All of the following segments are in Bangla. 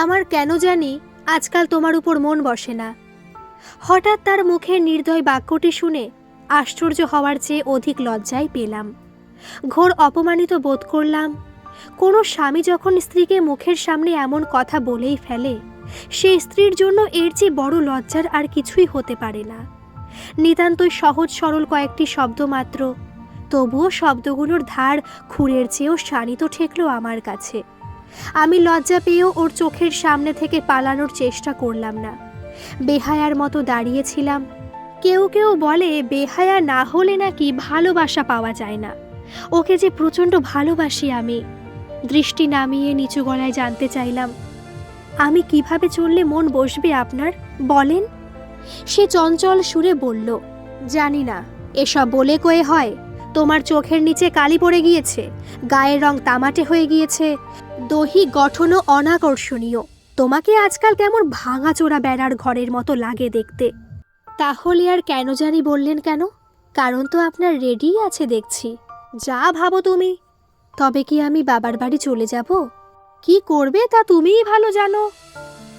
আমার কেন জানি আজকাল তোমার উপর মন বসে না। হঠাৎ তার মুখের নির্দয় বাক্যটি শুনে আশ্চর্য হওয়ার চেয়ে অধিক লজ্জায় পেলাম। ঘোর অপমানিত বোধ করলাম, কোনো স্বামী যখন স্ত্রীকে মুখের সামনে এমন কথা বলেই ফেলে সেই স্ত্রীর জন্য এর চেয়ে বড় লজ্জার আর কিছুই হতে পারে না। নিতান্তই সহজ সরল কয়েকটি শব্দ মাত্র, তবুও শব্দগুলোর ধার খুঁড়ের চেয়েও শানিত ঠেকলো আমার কাছে। আমি লজ্জা পেয়েও ওর চোখের সামনে থেকে পালানোর চেষ্টা করলাম না। বেহায়ার মতো দাঁড়িয়েছিলাম। কেউ কেউ বলে, বেহায়া না হলে নাকি ভালোবাসা পাওয়া যায় না। ওকে যে প্রচণ্ড ভালোবাসি আমি। দৃষ্টি নামিয়ে নিচু গলায় জানতে চাইলাম, আমি কীভাবে চললে মন বসবে আপনার? বলেন। সে চঞ্চল সুরে বলল, জানি না, এসব বলে কয়ে হয়? তোমার চোখের নিচে কালি পড়ে গিয়েছে, গায়ের রং তামাটে হয়ে গিয়েছে দহি গঠনও অনাকর্ষণীয়। তোমাকে আজকাল কেমন ভাঙাচোরা বেড়ার ঘরের মতো লাগে দেখতে। তাহলে আর কেন জানি বললেন কেন? কারণ তো আপনার রেডিই আছে দেখছি। যা ভাবো তুমি। তবে কি আমি বাবার বাড়ি চলে যাব? কি করবে তা তুমিই ভালো জানো।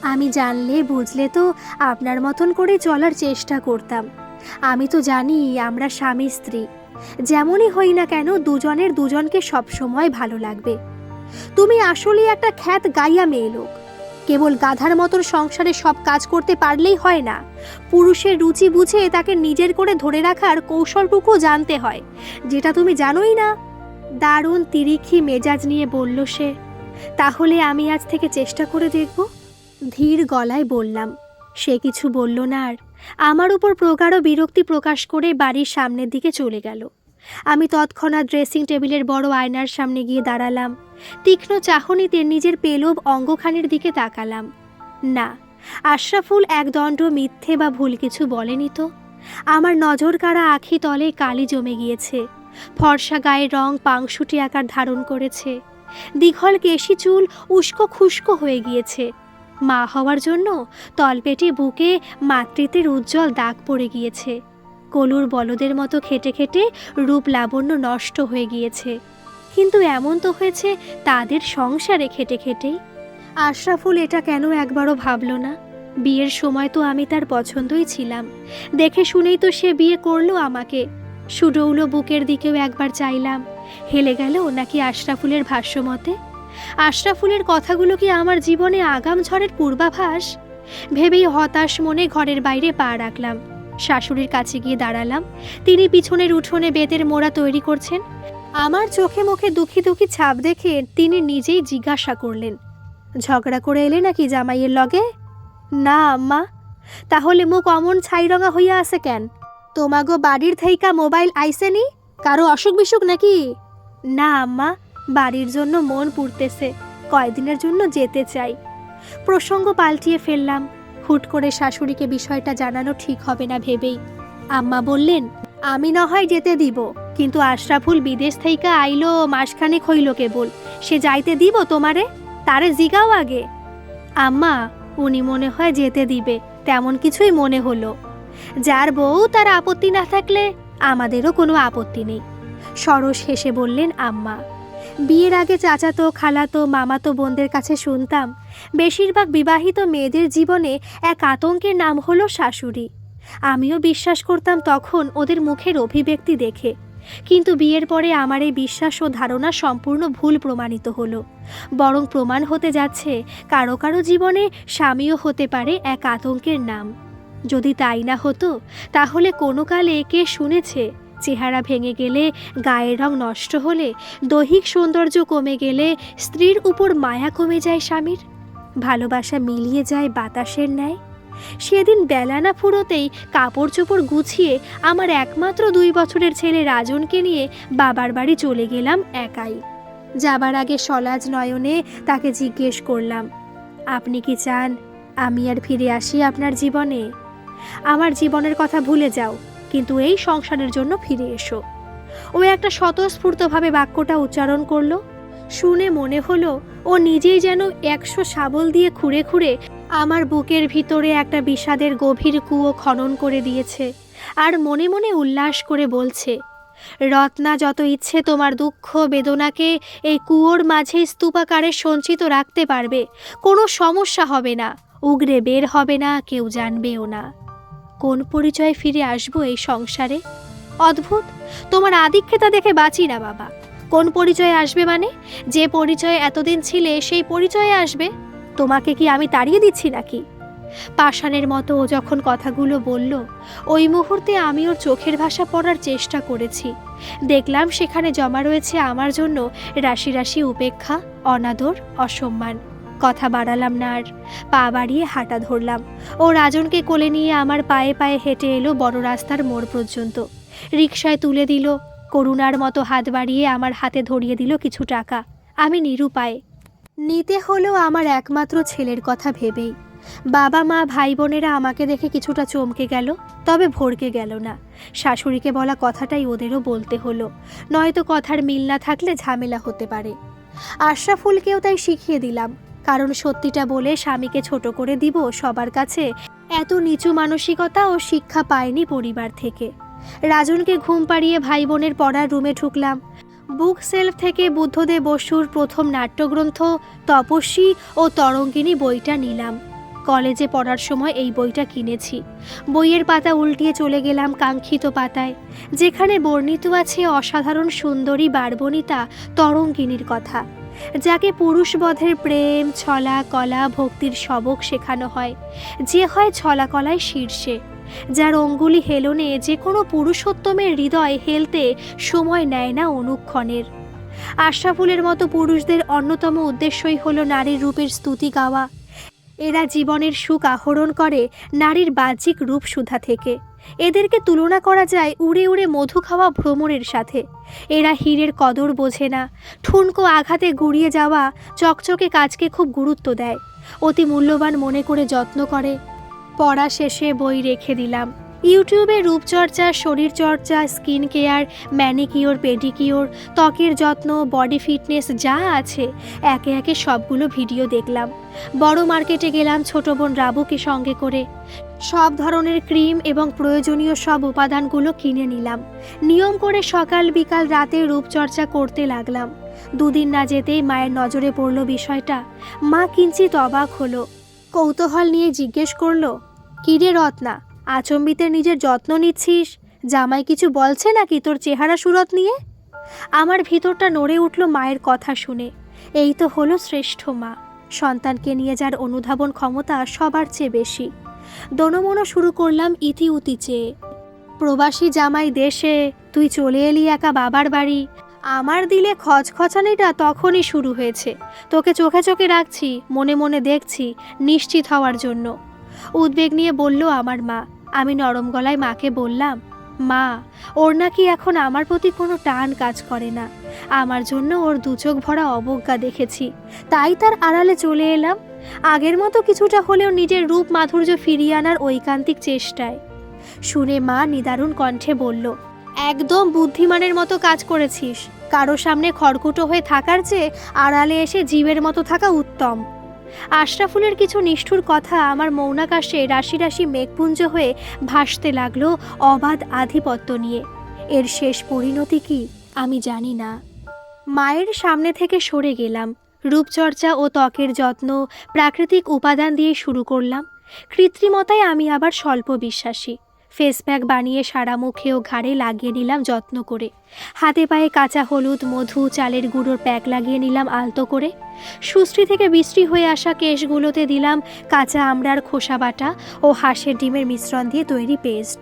আমি জানলে বুঝলে তো আপনার মতন করে চলার চেষ্টা করতাম। আমি তো জানি আমরা স্বামী স্ত্রী যেমনই হই না কেন দুজনের দুজনকে সবসময় ভালো লাগবে। তুমি আসলে একটা খ্যাত গাইয়া মেয়ে লোক। কেবল গাধার মতন সংসারে সব কাজ করতে পারলেই হয় না। পুরুষের রুচি বুঝে তাকে নিজের করে ধরে রাখার কৌশলটুকু জানতে হয়, যেটা তুমি জানোই না। দারুণ তিরিক্ষি মেজাজ নিয়ে বলল সে, তাহলে আমি আজ থেকে চেষ্টা করে দেখব। ধীর গলায় বললাম, সে কিছু বলল না আর। আমার উপর প্রগাঢ় বিরক্তি প্রকাশ করে বাড়ির সামনের দিকে চলে গেল। আমি তৎক্ষণাৎ ড্রেসিং টেবিলের বড় আয়নার সামনে গিয়ে দাঁড়ালাম। তীক্ষ্ণ চাহনিতে নিজের পেলব অঙ্গখানির দিকে তাকালাম। না, আশরাফুল একদণ্ড মিথ্যে বা ভুল কিছু বলেনি তো? আমার নজর কাড়া আখি তলে কালি জমে গিয়েছে। ফর্সা গায়ের রং পাংশুটি আকার ধারণ করেছে। দীঘল কেশি চুল উস্কো খুস্কো হয়ে গিয়েছে। মা হওয়ার জন্য তলপেটে বুকে মাতৃত্বের উজ্জ্বল দাগ পড়ে গিয়েছে। কলুর বলদের মতো খেটে খেটে রূপ লাবণ্য নষ্ট হয়ে গিয়েছে। কিন্তু এমন তো হয়েছে তাদের সংসারে খেটে খেটেই। আশরাফুল এটা কেন একবারও ভাবলো না? বিয়ের সময় তো আমি তার পছন্দই ছিলাম। দেখে শুনেই তো সে বিয়ে করল আমাকে। সুডৌলো বুকের দিকেও একবার চাইলাম। হেলে গেল নাকি আশরাফুলের ভাষ্যমতে? আশরাফুলের কথাগুলো কি আমার জীবনে আগাম ঝড়ের পূর্বাভাস? ভেবেই হতাশ মনে ঘরের বাইরে পা রাখলাম। শাশুড়ির কাছে গিয়ে দাঁড়ালাম। তিনি পিছনের উঠোনে বেতের মোড়া তৈরি করছেন। আমার চোখে মুখে দুঃখী দুঃখী ছাপ দেখে তিনি নিজেই জিজ্ঞাসা করলেন, ঝগড়া করে এলে নাকি জামাইয়ের লগে? না, আম্মা। তাহলে মুখ অমন ছাইরঙা হইয়া আছে কেন? তোমাগো বাড়ির থেইকা মোবাইল আইসেনি কারও অসুখ বিসুখ নাকি? না, আম্মা। বাড়ির জন্য মন পুড়তেছে। কয়দিনের জন্য যেতে চাই। প্রসঙ্গ পাল্টিয়ে ফেললাম। হুট করে শাশুড়িকে বিষয়টা জানানো ঠিক হবে না ভেবেই। আম্মা বললেন, আমি না হয় যেতে দিব, কিন্তু আশরাফুল বিদেশ থেকে আইলো মাসখানেক হইল কেবল। সে যাইতে দিব তোমারে? তারে জিগাও আগে। আম্মা, উনি মনে হয় যেতে দিবে, তেমন কিছুই মনে হলো। যার বউ তার আপত্তি না থাকলে আমাদেরও কোনো আপত্তি নেই। সরস হেসে বললেন আম্মা বিয়ের আগে চাচাতো, খালাতো, মামাতো বোনদের কাছে শুনতাম, বেশিরভাগ বিবাহিত মেয়েদের জীবনে এক আতঙ্কের নাম হলো শাশুড়ি। আমিও বিশ্বাস করতাম তখন ওদের মুখের অভিব্যক্তি দেখে, কিন্তু বিয়ের পরে আমার এই বিশ্বাস ও ধারণা সম্পূর্ণ ভুল প্রমাণিত হলো। বরং প্রমাণ হতে যাচ্ছে, কারও কারও জীবনে স্বামীও হতে পারে এক আতঙ্কের নাম। যদি তাই না হতো, তাহলে কোনো কালে কে শুনেছে? চেহারা ভেঙে গেলে গায়ের রং নষ্ট হলে, দৈহিক সৌন্দর্য কমে গেলে স্ত্রীর উপর মায়া কমে যায় স্বামীর। ভালোবাসা মিলিয়ে যায় বাতাসের ন্যায়। সেদিন বেলা না ফুরোতেই কাপড় চোপড় গুছিয়ে আমার একমাত্র দুই বছরের ছেলে রাজনকে নিয়ে বাবার বাড়ি চলে গেলাম একাই। যাবার আগে সলাজ নয়নে তাকে জিজ্ঞেস করলাম, আপনি কি চান আমি আর ফিরে আসি আপনার জীবনে? আমার জীবনের কথা ভুলে যাও। কিন্তু এই সংসারের জন্য ফিরে এসো। ও একটা স্বতঃস্ফূর্তভাবে বাক্যটা উচ্চারণ করল। শুনে মনে হলো ও নিজেই যেন একশো শাবল দিয়ে খুঁড়ে খুঁড়ে আমার বুকের ভিতরে একটা বিষাদের গভীর কুয়ো খনন করে দিয়েছে আর মনে মনে উল্লাস করে বলছে, রত্না, যত ইচ্ছে তোমার দুঃখ, বেদনাকে এই কুয়োর মাঝে স্তূপাকারে সঞ্চিত রাখতে পারবে, কোনো সমস্যা হবে না। উগরে বের হবে না, কেউ জানবেও না। কোন পরিচয়ে ফিরে আসব এই সংসারে? অদ্ভুত! তোমার আদিক্ষেতা দেখে বাঁচি না, বাবা। কোন পরিচয়ে আসবে মানে? যে পরিচয়ে এতদিন ছিলে, সেই পরিচয়ে আসবে। তোমাকে কি আমি তাড়িয়ে দিচ্ছি নাকি? পাষাণের মতো ও যখন কথাগুলো বলল, ওই মুহূর্তে আমি ওর চোখের ভাষা পড়ার চেষ্টা করেছি। দেখলাম সেখানে জমা রয়েছে আমার জন্য রাশি রাশি উপেক্ষা, অনাদর, অসম্মান। কথা বাড়ালাম না আর। পা বাড়িয়ে হাঁটা ধরলাম। ও রাজনকে কোলে নিয়ে আমার পায়ে পায়ে হেঁটে এলো বড় রাস্তার মোড় পর্যন্ত। রিকশায় তুলে দিল, করুণার মতো হাত বাড়িয়ে আমার হাতে ধরিয়ে দিল কিছু টাকা। আমি নিরুপায়। নিতে হলো আমার একমাত্র ছেলের কথা ভেবেই। বাবা, মা ভাই বোনেরা আমাকে দেখে কিছুটা চমকে গেল, তবে ভরকে গেল না। শাশুড়িকে বলা কথাটাই ওদেরও বলতে হলো। নয়তো কথার মিল না থাকলে ঝামেলা হতে পারে। আশরাফুলকেও তাই শিখিয়ে দিলাম। কারণ সত্যিটা বলে স্বামীকে ছোট করে দিব সবার কাছে। এত নিচু মানসিকতা ও শিক্ষা পায়নি পরিবার থেকে। রাজনকে ঘুম পাড়িয়ে ভাই বোনের পড়ার রুমে ঢুকলাম। বুক সেলফ থেকে বুদ্ধদেব বসুর প্রথম নাট্যগ্রন্থ, তপস্বী ও তরঙ্গিনী বইটা নিলাম। কলেজে পড়ার সময় এই বইটা কিনেছি। বইয়ের পাতা উল্টিয়ে চলে গেলাম কাঙ্ক্ষিত পাতায়। যেখানে বর্ণিত আছে অসাধারণ সুন্দরী বারবনিতা তরঙ্গিনীর কথা। যাকে পুরুষবধের প্রেম, ছলা কলা, ভক্তির সবক শেখানো হয়। যে হয় ছলা কলায় শীর্ষে। যার অঙ্গুলি হেলনে যে কোনো পুরুষোত্তমের হৃদয় হেলতে সময় নেয় না অনুক্ষণের। আশাফুলের মতো পুরুষদের অন্যতম উদ্দেশ্যই হল নারীর রূপের স্তুতি গাওয়া। এরা জীবনের সুখ আহরণ করে, নারীর বাহ্যিক রূপ সুধা থেকে। এদেরকে তুলনা করা যায় উড়ে উড়ে মধু খাওয়া ভ্রমণের সাথে। এরা হীরের কদর বোঝে না, ঠুনকো আঘাতে গুড়িয়ে যাওয়া চকচকে কাজকে খুব গুরুত্ব দেয়। অতি মূল্যবান মনে করে যত্ন করে। পড়া শেষে বই রেখে দিলাম। ইউটিউবে রূপচর্চা, শরীরচর্চা, স্কিন কেয়ার, ম্যানিকিওর, পেডিকিওর, ত্বকের যত্ন, বডি ফিটনেস যা আছে, একে একে সবগুলো ভিডিও দেখলাম। বড় মার্কেটে গেলাম ছোট বোন রাবুকে সঙ্গে করে। সব ধরনের ক্রিম এবং প্রয়োজনীয় সব উপাদানগুলো কিনে নিলাম। নিয়ম করে সকাল, বিকাল, রাতে রূপচর্চা করতে লাগলাম। দুদিন না যেতেই মায়ের নজরে পড়ল বিষয়টা। মা কিঞ্চিত অবাক হলো। কৌতূহল নিয়ে জিজ্ঞেস করল কিরে রত্না আচম্বিতে নিজের যত্ন নিচ্ছিস? জামাই কিছু বলছে নাকি তোর চেহারা সুরত নিয়ে? আমার ভিতরটা নড়ে উঠল মায়ের কথা শুনে। এই তো হলো শ্রেষ্ঠ মা। সন্তানকে নিয়ে যার অনুধাবন ক্ষমতা সবার চেয়ে বেশি। দনমনো শুরু করলাম ইতি উতি চেয়ে। প্রবাসী জামাই দেশে, তুই চলে এলি একা বাবার বাড়ি। আমার দিলে খচখচানিটা তখনই শুরু হয়েছে। তোকে চোখে চোখে রাখছি, মনে মনে দেখছি, নিশ্চিত হওয়ার জন্য। উদ্বেগ নিয়ে বলল আমার মা আমি নরম গলায় মাকে বললাম, মা, ওর নাকি এখন আমার প্রতি কোনো টান কাজ করে না। আমার জন্য ওর দুচোখ ভরা অবজ্ঞা দেখেছি। তাই তার আড়ালে চলে এলাম। আগের মতো কিছুটা হলেও নিজের রূপ মাধুর্য ফিরিয়ে আনার ঐকান্তিক চেষ্টায়। শুনে মা নিদারুণ কণ্ঠে বলল, একদম বুদ্ধিমানের মতো কাজ করেছিস। কারও সামনে খড়কুটো হয়ে থাকার চেয়ে আড়ালে এসে জীবের মতো থাকা উত্তম। আশরাফুলের কিছু নিষ্ঠুর কথা আমার মৌনাকাশে রাশি রাশি মেঘপুঞ্জ হয়ে ভাসতে লাগল অবাধ আধিপত্য নিয়ে। এর শেষ পরিণতি কি আমি জানি না। মায়ের সামনে থেকে সরে গেলাম। রূপচর্চা ও ত্বকের যত্ন, প্রাকৃতিক উপাদান দিয়ে শুরু করলাম। কৃত্রিমতায় আমি আবার স্বল্প বিশ্বাসী ফেস প্যাক বানিয়ে সারা মুখে ও ঘাড়ে লাগিয়ে নিলাম যত্ন করে। হাতে পায়ে কাঁচা হলুদ, মধু, চালের গুঁড়োর প্যাক লাগিয়ে নিলাম আলতো করে। সুশ্রী থেকে বিশ্রী হয়ে আসা কেশগুলোতে দিলাম কাঁচা আমড়ার খোসা বাটা ও হাঁসের ডিমের মিশ্রণ দিয়ে তৈরি পেস্ট।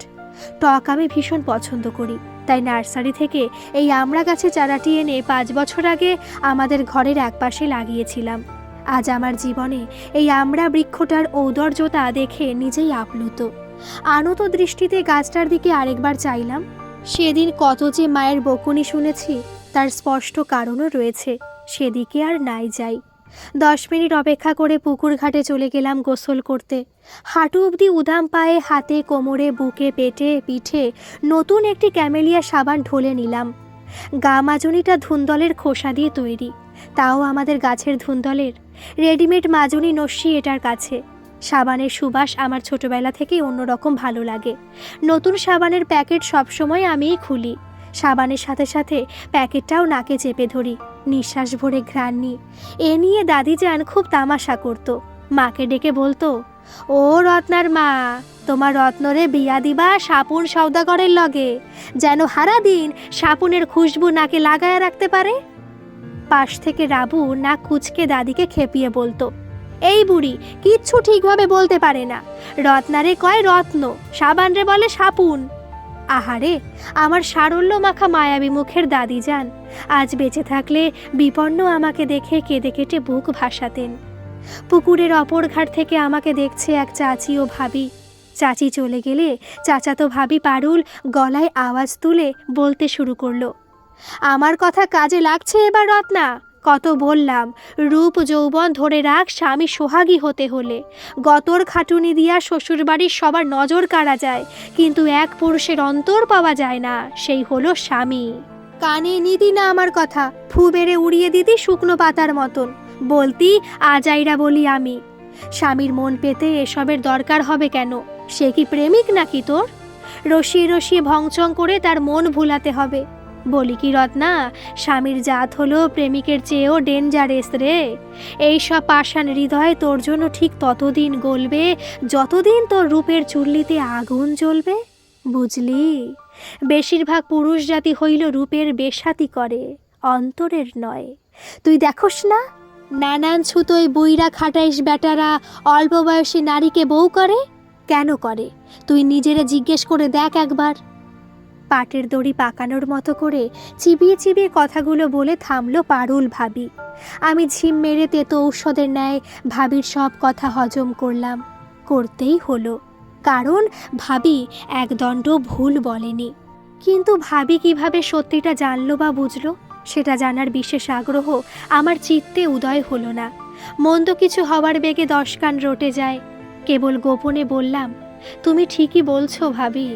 টক আমি ভীষণ পছন্দ করি, তাই নার্সারি থেকে এই আমড়া গাছে চারাটি এনে পাঁচ বছর আগে আমাদের ঘরের একপাশে লাগিয়েছিলাম। আজ আমার জীবনে এই আমড়া বৃক্ষটার ঔদর্যতা দেখে নিজেই আপ্লুত। আনত দৃষ্টিতে গাছটার দিকে আরেকবার চাইলাম। সেদিন কত যে মায়ের বকুনি শুনেছি, তার স্পষ্ট কারণও রয়েছে। সেদিকে আর নাই যাই। দশ মিনিট অপেক্ষা করে পুকুর ঘাটে চলে গেলাম গোসল করতে। হাঁটু অবধি উদাম পায়ে হাতে কোমরে, বুকে পেটে পিঠে নতুন একটি ক্যামেলিয়া সাবান ঢলে নিলাম। গা মাজনিটা ধুন্দলের খোসা দিয়ে তৈরি। তাও আমাদের গাছের ধুন্দলের। রেডিমেড মাজনি নস্যি এটার কাছে। সাবানের সুবাস আমার ছোটবেলা থেকেই অন্যরকম ভালো লাগে। নতুন সাবানের প্যাকেট সবসময় আমিই খুলি। সাবানের সাথে সাথে প্যাকেটটাও নাকে চেপে ধরি, নিঃশ্বাস ভরে ঘ্রাণ এ নিয়ে দাদি যান খুব তামাশা করত। মাকে ডেকে বলতো, ও রত্নার মা, তোমার রত্নরে বিয়া দিবা সাপুন সৌদাগরের লগে। যেন হারা দিন সাপুনের খুশবু নাকে লাগায় রাখতে পারে। পাশ থেকে রাবু না কুচকে দাদিকে খেপিয়ে বলতো এই বুড়ি কিচ্ছু ঠিকভাবে বলতে পারে না। রত্নারে কয় রত্ন, সাবানরে বলে সাপুন। আহারে, আমার সারল্য মাখা মায়াবী মুখের দাদি যান। আজ বেঁচে থাকলে বিপন্ন আমাকে দেখে কেঁদে কেটে বুক ভাসাতেন। পুকুরের অপর ঘাট থেকে আমাকে দেখছে এক চাচি ও ভাবি। চাচি চলে গেলে চাচাতো ভাবি পারুল গলায় আওয়াজ তুলে বলতে শুরু করল, আমার কথা কাজে লাগছে এবার রত্না? কত বললাম, রূপ যৌবন ধরে রাখ স্বামী সোহাগী হতে হলে। গতর খাটুনি দিয়া শ্বশুরবাড়ির সবার নজর কাড়া যায়, কিন্তু এক পুরুষের অন্তর পাওয়া যায় না, সেই হলো স্বামী। কানে নিদি না আমার কথা, ফু বেড়ে উড়িয়ে দিতি শুকনো পাতার মতন। বলতি আজাইরা বলি আমি। স্বামীর মন পেতে এসবের দরকার হবে কেন? সে কি প্রেমিক নাকি তোর? রসিয়ে রসিয়ে ভংচং করে তার মন ভুলাতে হবে। বলি কি রত্না, স্বামীর জাত হলো প্রেমিকের চেয়েও ডেঞ্জারেস রে। এই সব পাষাণ হৃদয় তোর জন্য ঠিক ততদিন গলবে, যতদিন তোর রূপের চুল্লিতে আগুন জ্বলবে। বুঝলি? বেশিরভাগ পুরুষ জাতি হইল রূপের বেশাতি করে, অন্তরের নয়। তুই দেখোস না? নানান ছুতোয় বইরা খাটাইস বেটারা, অল্প বয়সী নারীকে বউ করে? কেন করে? তুই নিজেরা জিজ্ঞেস করে দেখ একবার। পাটের দড়ি পাকানোর মতো করে চিবিয়ে চিবিয়ে কথাগুলো বলে থামলো পারুল ভাবি। আমি ঝিম মেরে তেতো ঔষধের ন্যায় ভাবির সব কথা হজম করলাম। করতেই হলো। কারণ ভাবি একদণ্ড ভুল বলেনি। কিন্তু ভাবি কীভাবে সত্যিটা জানলো বা বুঝলো, সেটা জানার বিশেষ আগ্রহ আমার চিত্তে উদয় হলো না। মন্দ কিছু হওয়ার বেগে দশ কান রটে যায়। কেবল গোপনে বললাম তুমি ঠিকই বলছো ভাবি।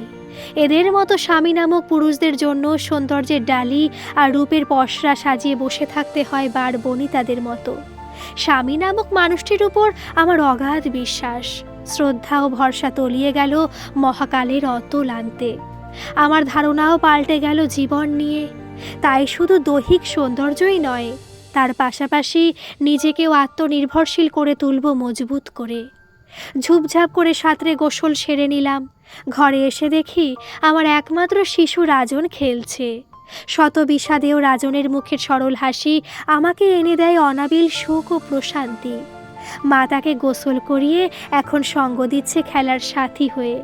এদের মতো স্বামী নামক পুরুষদের জন্য সৌন্দর্যের ডালি আর রূপের পশরা সাজিয়ে বসে থাকতে হয় বার বনিতাদের মতো। স্বামী নামক মানুষটির উপর আমার অগাধ বিশ্বাস। শ্রদ্ধা ও ভরসা তলিয়ে গেল মহাকালের অতল আনতে। আমার ধারণাও পাল্টে গেল জীবন নিয়ে। তাই শুধু দৈহিক সৌন্দর্যই নয়, তার পাশাপাশি নিজেকেও আত্মনির্ভরশীল করে তুলব মজবুত করে। ঝুপঝাপ করে সাঁতরে গোসল সেরে নিলাম। ঘরে এসে দেখি আমার একমাত্র শিশু রাজন খেলছে। শত বিষাদেও রাজনের মুখের সরল হাসি আমাকে এনে দেয় অনাবিল সুখ ও প্রশান্তি। মা তাকে গোসল করিয়ে এখন সঙ্গ দিচ্ছে খেলার সাথী হয়ে।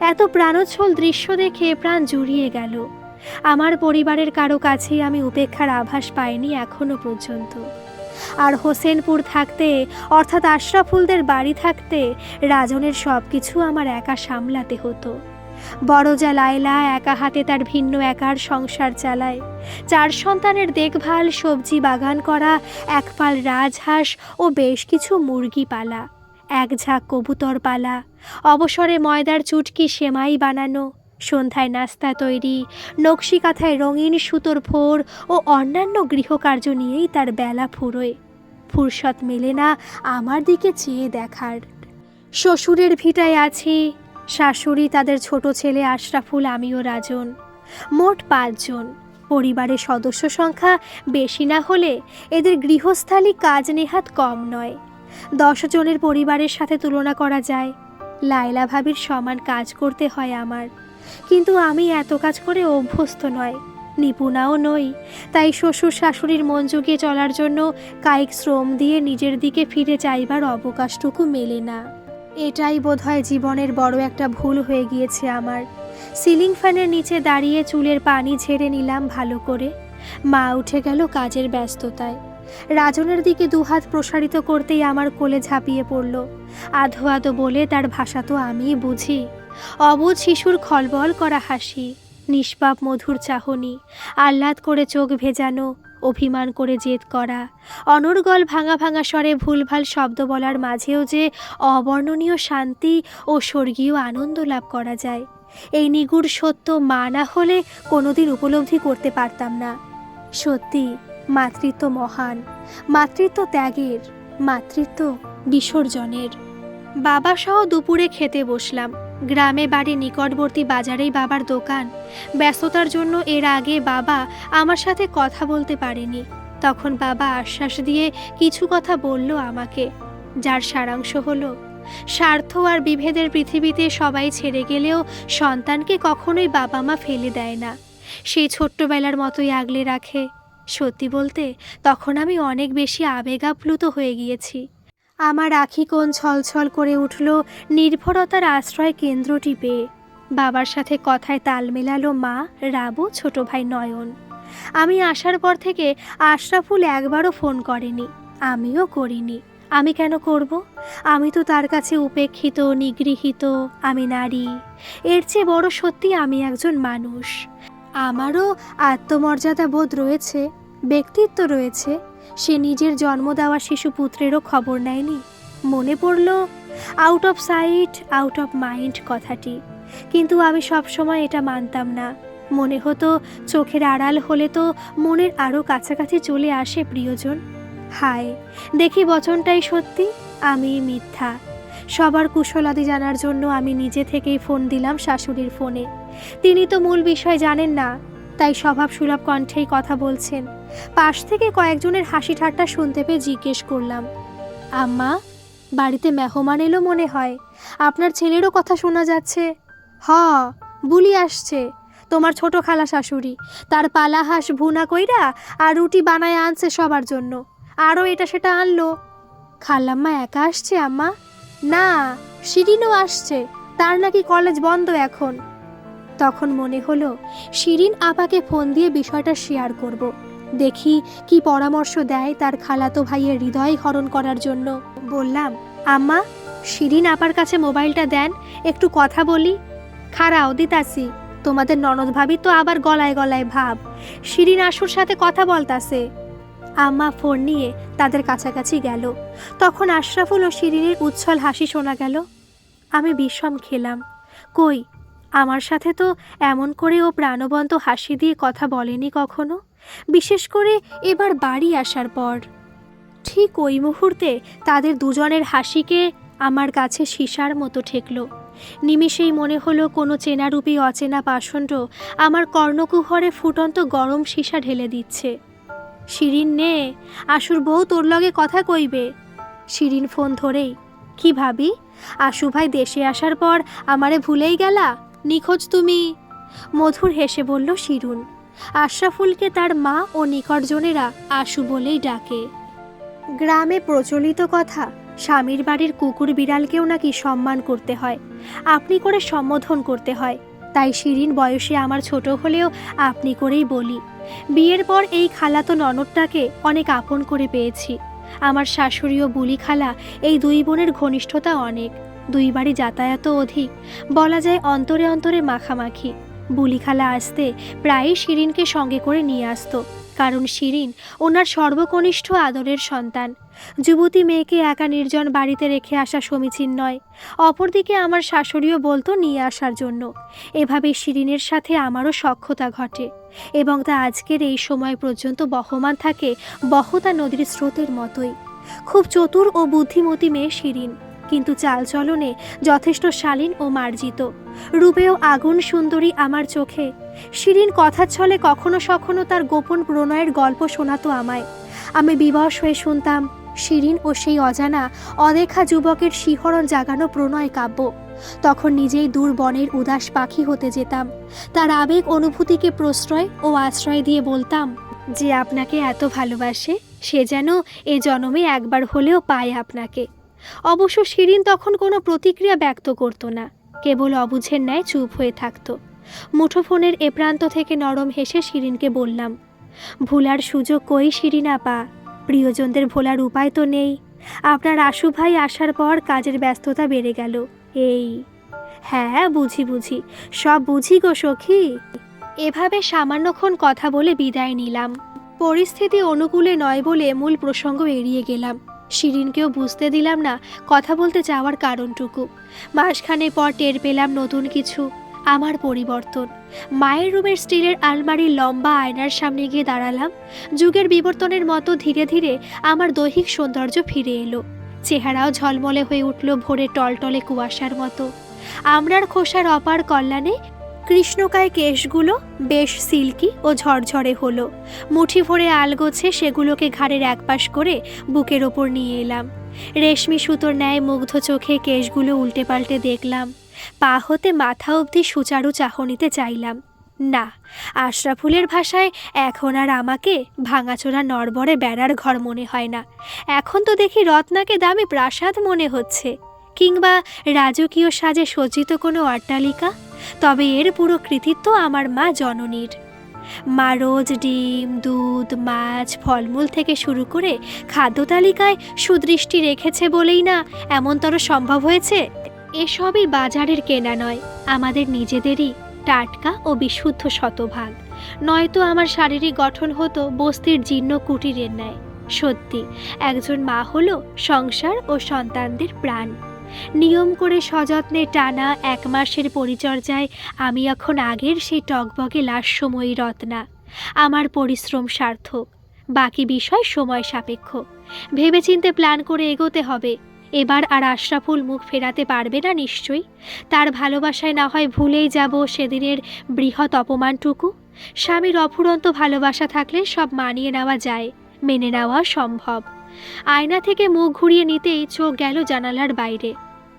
এত প্রাণোচ্ছল দৃশ্য দেখে প্রাণ জুড়িয়ে গেল। আমার পরিবারের কারও কাছেই আমি উপেক্ষার আভাস পাইনি এখনও পর্যন্ত। আর হোসেনপুর থাকতে, অর্থাৎ আশরাফুলদের বাড়ি থাকতে, রাজনের সব কিছু আমার একা সামলাতে হতো। বড়জা লায়লা একা হাতে তার ভিন্ন একার সংসার চালায়। চার সন্তানের দেখভাল, সবজি বাগান করা, একপাল রাজহাঁস ও বেশ কিছু মুরগি পালা। এক ঝাঁক কবুতর পালা। অবসরে ময়দার চুটকি সেমাই বানানো। সন্ধ্যায় নাস্তা তৈরি, নকশি কাঁথায় রঙিন সুতোর ফোর ও অন্যান্য গৃহকার্য নিয়েই তার বেলা ফুরোয়। ফুরসত মেলে না আমার দিকে চেয়ে দেখার। শ্বশুরের ভিটায় আছি, শাশুড়ি তাদের ছোট ছেলে আশরাফুল, আমিও রাজন। মোট পাঁচজন। পরিবারের সদস্য সংখ্যা বেশি না হলে এদের গৃহস্থালী কাজ নেহাত কম নয়। দশ জনের পরিবারের সাথে তুলনা করা যায়। লায়লা ভাবির সমান কাজ করতে হয় আমার। কিন্তু আমি এত কাজ করে অভ্যস্ত নয়। নিপুণাও নই। তাই শ্বশুর শাশুড়ির মন জুগিয়ে চলার জন্য কায়িক শ্রম দিয়ে নিজের দিকে ফিরে চাইবার অবকাশটুকু মেলে না। এটাই বোধহয় জীবনের বড় একটা ভুল হয়ে গিয়েছে আমার। সিলিং ফ্যানের নিচে দাঁড়িয়ে চুলের পানি ঝেড়ে নিলাম ভালো করে। মা উঠে গেল কাজের ব্যস্ততায়। রাজনের দিকে দুহাত প্রসারিত করতেই আমার কোলে ঝাঁপিয়ে পড়ল। আধো আধো বলে তার ভাষা তো আমিই বুঝি। অবুধ শিশুর খলবল করা হাসি, নিষ্পাপ মধুর চাহনি, আহ্লাদ করে চোখ ভেজানো, অভিমান করে জেদ করা অনর্গল ভাঙা ভাঙা স্বরে ভুলভাল শব্দ বলার মাঝেও যে অবর্ণনীয় শান্তি ও স্বর্গীয় আনন্দ লাভ করা যায়, এই নিগুড় সত্য মা না হলে কোনোদিন উপলব্ধি করতে পারতাম না। সত্যি, মাতৃত্ব মহান, মাতৃত্ব ত্যাগের, মাতৃত্ব বিসর্জনের। বাবা সহ দুপুরে খেতে বসলাম। গ্রামে বাড়ি নিকটবর্তী বাজারেই বাবার দোকান। ব্যস্ততার জন্য এর আগে বাবা আমার সাথে কথা বলতে পারেনি। তখন বাবা আশ্বাস দিয়ে কিছু কথা বলল আমাকে, যার সারাংশ হলো, স্বার্থ আর বিভেদের পৃথিবীতে সবাই ছেড়ে গেলেও সন্তানকে কখনোই বাবা মা ফেলে দেয় না। সেই ছোট্টবেলার মতোই আগলে রাখে। সত্যি বলতে, তখন আমি অনেক বেশি আবেগাপ্লুত হয়ে গিয়েছি। আমার আখি কোণ ছলছল করে উঠল নির্ভরতার আশ্রয় কেন্দ্রটি পেয়ে। বাবার সাথে কথায় তাল মেলালো মা, রাবু, ছোট ভাই নয়ন। আমি আসার পর থেকে আশরাফুল একবারও ফোন করেনি। আমিও করিনি। আমি কেন করব? আমি তো তার কাছে উপেক্ষিত, নিগৃহীত, আমি নারী। এর চেয়ে বড় সত্যি আমি একজন মানুষ। আমারও আত্মমর্যাদা বোধ রয়েছে, ব্যক্তিত্ব রয়েছে সে নিজের জন্ম দেওয়া শিশু পুত্রেরও খবর নেয়নি। মনে পড়ল out of sight out of mind কথাটি। কিন্তু আমি সবসময় এটা মানতাম না। মনে হতো, চোখের আড়াল হলে তো মনের আরও কাছাকাছি চলে আসে প্রিয়জন। হায়, দেখি বচনটাই সত্যি, আমি মিথ্যা। সবার কুশলাদি জানার জন্য আমি নিজে থেকেই ফোন দিলাম শাশুড়ির ফোনে। তিনি তো মূল বিষয় জানেন না, তাই স্বভাব সুলভ কণ্ঠেই কথা বলছেন। পাশ থেকে কয়েকজনের হাসি ঠাট্টা শুনতে পেয়ে জিজ্ঞেস করলাম, আম্মা, বাড়িতে মেহমান এলো মনে হয়? আপনার ছেলেরও কথা শোনা যাচ্ছে? হ, বুলি আসছে। তোমার ছোট খালা শাশুড়ি, তার পালা হাঁস ভুনা কইরা আর রুটি বানায় আনছে সবার জন্য। আরও এটা সেটা আনলো। খালাম্মা একা আসছে, আম্মা? না, শিরিনও আসছে। তার নাকি কলেজ বন্ধ এখন। তখন মনে হলো, শিরিন আপাকে ফোন দিয়ে বিষয়টা শেয়ার করব। দেখি কি পরামর্শ দেয় তার খালাতো ভাইয়ের হৃদয় হরণ করার জন্য। বললাম, আম্মা, শিরিন আপার কাছে মোবাইলটা দেন, একটু কথা বলি। খারাও দিতাসি তোমাদের ননদ ভাবি তো আবার গলায় গলায় ভাব। শিরিন আশুর সাথে কথা বলতাছে। আম্মা ফোন নিয়ে তাদের কাছাকাছি গেল। তখন আশরাফুল ও শিরিনের উচ্ছল হাসি শোনা গেল। আমি বিষম খেলাম। কই, আমার সাথে তো এমন করে ও প্রাণবন্ত হাসি দিয়ে কথা বলেনি কখনো? বিশেষ করে এবার বাড়ি আসার পর। ঠিক ওই মুহূর্তে তাদের দুজনের হাসিকে আমার কাছে সীসার মতো ঠেকলো। নিমিষেই মনে হলো কোনো চেনারূপী অচেনা পাষণ্ড আমার কর্ণকুহরে ফুটন্ত গরম সীসা ঢেলে দিচ্ছে। শিরিন নে, আশুর বউ তোর লগে কথা কইবে। শিরিন ফোন ধরেই, কি ভাবি? আশু ভাই দেশে আসার পর আমারে ভুলেই গেলা? নিখোঁজ তুমি? মধুর হেসে বলল শিরুন আশরাফুলকে তার মা ও নিকটজনেরা আশু বলেই ডাকে। গ্রামে প্রচলিত কথা, স্বামীর বাড়ির কুকুর বিড়ালকেও নাকি সম্মান করতে হয়। আপনি করে সম্বোধন করতে হয়। তাই শিরিন বয়সে আমার ছোট হলেও আপনি করেই বলি। বিয়ের পর এই খালাতো ননদটাকে অনেক আপন করে পেয়েছি। আমার শাশুড়ি ও বুলি খালা এই দুই বোনের ঘনিষ্ঠতা অনেক। দুই বাড়ি যাতায়াতও অধিক। বলা যায় অন্তরে অন্তরে মাখামাখি। বুলি খালা আসতে প্রায়ই শিরিনকে সঙ্গে করে নিয়ে আসতো, কারণ শিরিন ওনার সর্বকনিষ্ঠ আদরের সন্তান। যুবতী মেয়েকে একা নির্জন বাড়িতে রেখে আসা সমীচীন নয়। অপরদিকে আমার শাশুড়িও বলতো নিয়ে আসার জন্য। এভাবে শিরিনের সাথে আমারও সখ্যতা ঘটে এবং তা আজকের এই সময় পর্যন্ত বহমান থাকে বহতা নদীর স্রোতের মতোই। খুব চতুর ও বুদ্ধিমতী মেয়ে শিরিন। কিন্তু চালচলনে যথেষ্ট শালীন ও মার্জিত। রূপেও আগুন সুন্দরী আমার চোখে। শিরিন কথার ছলে কখনো সখনো তার গোপন প্রণয়ের গল্প শোনাতো আমায়। আমি বিবশ হয়ে শুনতাম, শিরিন ও সেই অজানা, অদেখা যুবকের শিহরণ জাগানো প্রণয় কাব্য। তখন নিজেই দূর বনের উদাস পাখি হতে যেতাম। তার আবেগ অনুভূতিকে প্রশ্রয় ও আশ্রয় দিয়ে বলতাম, যে আপনাকে এত ভালোবাসে, সে যেন এ জনমে একবার হলেও পায় আপনাকে। অবশ্য শিরিন তখন কোনো প্রতিক্রিয়া ব্যক্ত করতো না, কেবল অবুঝের ন্যায় চুপ হয়ে থাকতো। মুঠোফোনের এ প্রান্ত থেকে নরম হেসে শিরিনকে বললাম, ভুলার সুযোগ কই শিরিন আপা? প্রিয়জনদের ভোলার উপায় তো নেই। আপনার আশু ভাই আসার পর কাজের ব্যস্ততা বেড়ে গেল। এই। হ্যাঁ বুঝি বুঝি। সব বুঝি গো সখী। এভাবে সামান্যক্ষণ কথা বলে বিদায় নিলাম। পরিস্থিতি অনুকূলে নয় বলে মূল প্রসঙ্গ এড়িয়ে গেলাম। শিরিনকেও বুঝতে দিলাম না কথা বলতে চাওয়ার কারণটুকু। মাসখানে পর টের পেলাম নতুন কিছু, আমার পরিবর্তন। মায়ের রুমের স্টিলের আলমারির লম্বা আয়নার সামনে গিয়ে দাঁড়ালাম, যুগের বিবর্তনের মতো ধীরে ধীরে আমার দৈহিক সৌন্দর্য ফিরে এলো। চেহারাও ঝলমলে হয়ে উঠল ভোরে টলটলে কুয়াশার মতো। আমরার খোসার অপার কল্যাণে কৃষ্ণকায় কেশগুলো বেশ সিল্কি ও ঝরঝরে হলো। মুঠি ভরে আলগোছে সেগুলোকে ঘাড়ের একপাশ করে বুকের ওপর নিয়ে এলাম। রেশমি সুতোর ন্যায় মুগ্ধ চোখে কেশগুলো উল্টে পাল্টে দেখলাম। পা হতে মাথা অবধি সুচারু চাহনিতে চাইলাম। না, আশরাফুলের ভাষায় এখন আর আমাকে ভাঙাচোরা নড়বড়ে বেড়ার ঘর মনে হয় না। এখন তো দেখি রত্নাকে দামি প্রাসাদ মনে হচ্ছে। কিংবা রাজকীয় সাজে সজ্জিত কোনো অট্টালিকা তবে এর পুরো কৃতিত্ব আমার মা জননীর। মা রোজ ডিম, দুধ, মাছ, ফলমূল থেকে শুরু করে খাদ্য তালিকায় সুদৃষ্টি রেখেছে বলেই না এমনতর সম্ভব হয়েছে? এসবই বাজারের কেনা নয়, আমাদের নিজেদেরই টাটকা ও বিশুদ্ধ শতভাগ। নয়তো আমার শারীরিক গঠন হতো বস্তির জীর্ণ কুটিরের ন্যায়। সত্যি, একজন মা হলো সংসার ও সন্তানদের প্রাণ। নিয়ম করে সযত্নে টানা এক মাসের পরিচর্যায় আমি এখন আগের সেই টকবগে লাস্যময়ী রত্না। আমার পরিশ্রম সার্থক, বাকি বিষয় সময় সাপেক্ষ। ভেবেচিন্তে প্ল্যান করে এগোতে হবে, এবার আর আশরাফুল মুখ ফেরাতে পারবে না নিশ্চয়ই। তার ভালোবাসায় না হয় ভুলেই যাব সেদিনের বৃহৎ অপমানটুকু। স্বামীর অফুরন্ত ভালোবাসা থাকলে সব মানিয়ে নেওয়া যায়, মেনে নেওয়া সম্ভব। আয়না থেকে মুখ ঘুরিয়ে নিতেই চোখ গেল জানালার বাইরে।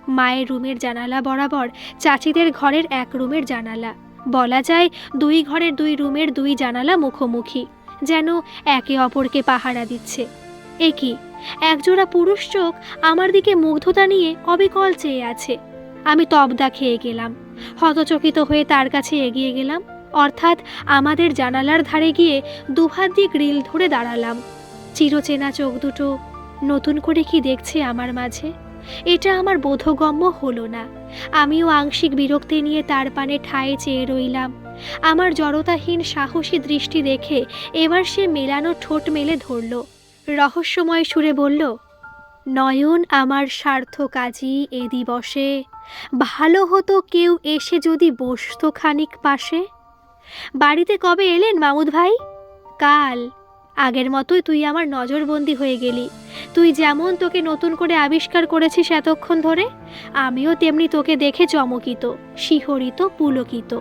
মায়ের রুমের জানালা বরাবর চাচিদের ঘরের এক রুমের জানালা। বলা যায়, দুই ঘরের দুই রুমের দুই জানালা মুখোমুখি, যেন একে অপরকে পাহারা দিচ্ছে। এ কি? একজোড়া পুরুষ চোখ আমার দিকে মুগ্ধতা নিয়ে অবিকল চেয়ে আছে। আমি তবদা খেয়ে গেলাম, হতচকিত হয়ে তার কাছে এগিয়ে গেলাম, অর্থাৎ আমাদের জানালার ধারে গিয়ে দুহাত দিয়ে গ্রিল ধরে দাঁড়ালাম। চিরচেনা চোখ দুটো নতুন করে কি দেখছে আমার মাঝে? এটা আমার বোধগম্য হলো না। আমিও আংশিক বিরক্তি নিয়ে তার পানে ঠায়ে চেয়ে রইলাম। আমার জড়তাহীন সাহসী দৃষ্টি দেখে এবার সে মেলানো ঠোঁট মেলে ধরল। রহস্যময় সুরে বলল, নয়ন আমার স্বার্থ কাজী এ দিবসে। ভালো হতো কেউ এসে যদি বসতো খানিক পাশে। বাড়িতে কবে এলেন মামুদ ভাই? কাল। আগের মতোই তুই আমার নজরবন্দি হয়ে গেলি। তুই যেমন তোকে নতুন করে আবিষ্কার করেছিস এতক্ষণ ধরে, আমিও তেমনি তোকে দেখে চমকিত, শিহরিত, পুলকিত।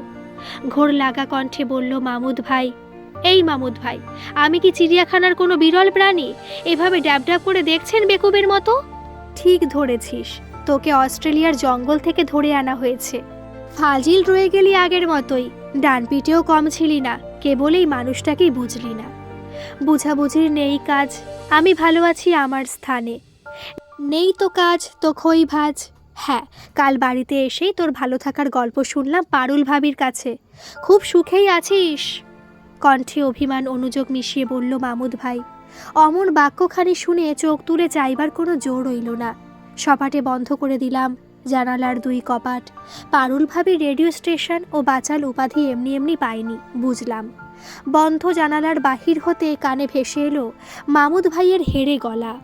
ঘোর লাগা কণ্ঠে বলল, মামুদ ভাই, এই মামুদ ভাই, আমি কি চিড়িয়াখানার কোনো বিরল প্রাণী? এভাবে ড্যাব ড্যাব করে দেখছেন বেকুবের মতো? ঠিক ধরেছিস, তোকে অস্ট্রেলিয়ার জঙ্গল থেকে ধরে আনা হয়েছে। ফাজিল রয়ে গেলি আগের মতোই ডান পিটেও কম ছিলি না কেবলই মানুষটাকেই বুঝলি না। বুঝাবুঝির নেই কাজ, আমি ভালো আছি আমার স্থানে। নেই তো কাজ, তো খই ভাজ। হ্যাঁ কাল বাড়িতে এসেই তোর ভালো থাকার গল্প শুনলাম পারুল ভাবির কাছে। খুব সুখেই আছিস। কণ্ঠে অভিমান, অনুযোগ মিশিয়ে বলল মামুদ ভাই। অমন বাক্যখানি শুনে চোখ তুলে চাইবার কোনো জোর রইল না। সপাটে বন্ধ করে দিলাম জানালার দুই কপাট। পারুল ভাবি রেডিও স্টেশন ও বাচাল উপাধি এমনি এমনি পাইনি বুঝলাম। বন্ধ জানালার বাহির হতে কানে ভেসে এলো মামুদ ভাইয়ের হেরে গলা।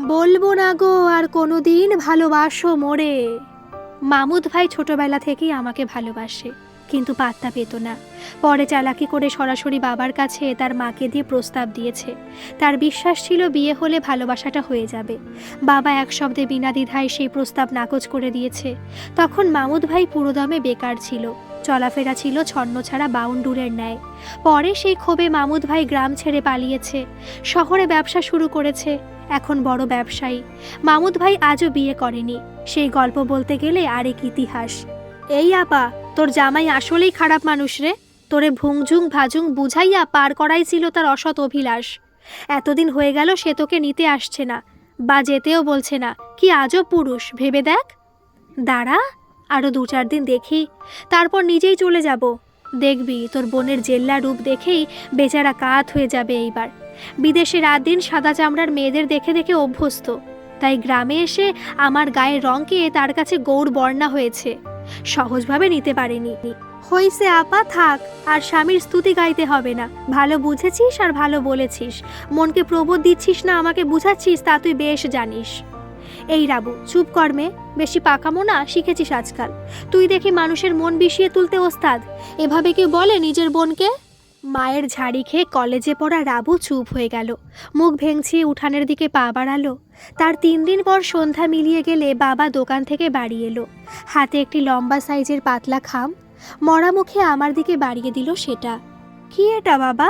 বলব না গো, আর কোনোদিন ভালোবাসো মোরে। মামুদ ভাই ছোটবেলা থেকেই আমাকে ভালোবাসে। কিন্তু পাত্তা পেত না। পরে চালাকি করে সরাসরি বাবার কাছে তার মাকে দিয়ে প্রস্তাব দিয়েছে। তার বিশ্বাস ছিল বিয়ে হলে ভালোবাসাটা হয়ে যাবে। বাবা এক শব্দে বিনা দ্বিধায় সেই প্রস্তাব নাকচ করে দিয়েছে। তখন মামুদ ভাই পুরোদমে বেকার ছিল। চলাফেরা ছিল ছন্ন ছাড়া বাউন্ডুরের ন্যায়। পরে সেই ক্ষোভে মামুদ ভাই গ্রাম ছেড়ে পালিয়েছে। শহরে ব্যবসা শুরু করেছে। এখন বড় ব্যবসায়ী। মামুদ ভাই আজও বিয়ে করেনি। সেই গল্প বলতে গেলে আরেক ইতিহাস। এই আপা তোর জামাই আসলেই খারাপ মানুষ রে। তোরে ভুংঝুং ভাজুং বুঝাইয়া পার করাই ছিল তার অসৎ অভিলাষ। এতদিন হয়ে গেল সে তোকে নিতে আসছে না, বা যেতেও বলছে না। কি আজও পুরুষ, ভেবে দেখ। দাঁড়া আরও দু চার দিন দেখি, তারপর নিজেই চলে যাব। দেখবি, তোর বোনের জেল্লা রূপ দেখেই বেচারা কাত হয়ে যাবে এইবার। বিদেশে রাত দিন সাদা চামড়ার মেয়েদের দেখে দেখে অভ্যস্ত। তাই গ্রামে এসে আমার গায়ের রঙকে তার কাছে গৌর বর্ণা হয়েছে। সহজভাবে নিতে পারেনি। হইছে আপা, থাক, আর স্বামীর স্তুতি গাইতে হবে না। ভালো বুঝেছিস আর ভালো বলেছিস। মনকে প্রবোধ দিচ্ছিস না, আমাকে বুঝাচ্ছিস, তা তুই বেশ জানিস। এই রাবু, চুপ কর্মে বেশি পাকামো না, শিখেছিস আজকাল। তুই দেখি মানুষের মন বিষিয়ে তুলতে ওস্তাদ। এভাবে কেউ বলে নিজের বোনকে? মায়ের ঝাড়ি খেয়ে কলেজে পড়া রাবু চুপ হয়ে গেল। মুখ ভেঙচিয়ে উঠানের দিকে পা বাড়ালো। তার তিন দিন পর সন্ধ্যা মিলিয়ে গেলে বাবা দোকান থেকে বাড়ি এলো। হাতে একটি লম্বা সাইজের পাতলা খাম। মরা মুখে আমার দিকে বাড়িয়ে দিল সেটা। কি এটা বাবা?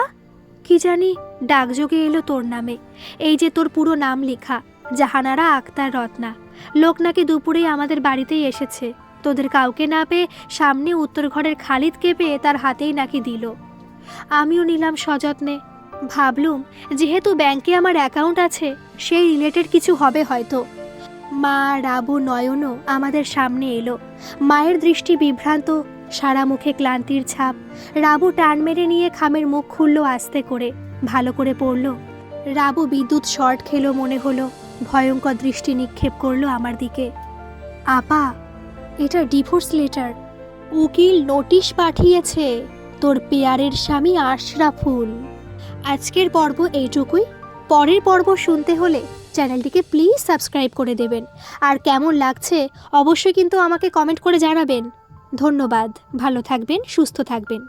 কি জানি, ডাকযোগে এলো তোর নামে। এই যে তোর পুরো নাম লেখা, জাহানারা আক্তার রত্না। লোক নাকি দুপুরেই আমাদের বাড়িতেই এসেছে। তোদের কাউকে না পেয়ে সামনে উত্তর ঘরের খালিদকে পেয়ে তার হাতেই নাকি দিল। আমিও নিলাম সযত্নে। ভাবলুম, যেহেতু ব্যাংকে আমার অ্যাকাউন্ট আছে, সেই রিলেটেড কিছু হবে হয়তো। মা রাবু নয়নও আমাদের সামনে এলো। মায়ের দৃষ্টি বিভ্রান্ত, সারা মুখে ক্লান্তির ছাপ। রাবু টান মেরে নিয়ে খামের মুখ খুলল আস্তে করে, ভালো করে পড়ল। রাবু বিদ্যুৎ শর্ট খেলো মনে হলো, ভয়ঙ্কর দৃষ্টি নিক্ষেপ করল আমার দিকে। আপা, এটা ডিভোর্স লেটার। উকিল নোটিশ পাঠিয়েছে। তোর পেয়ারের স্বামী আশরাফুল। আজকের পর্ব এইটুকুই। পরের পর্ব শুনতে হলে চ্যানেলটিকে প্লিজ সাবস্ক্রাইব করে দেবেন। আর কেমন লাগছে অবশ্যই কিন্তু আমাকে কমেন্ট করে জানাবেন। ধন্যবাদ। ভালো থাকবেন, সুস্থ থাকবেন।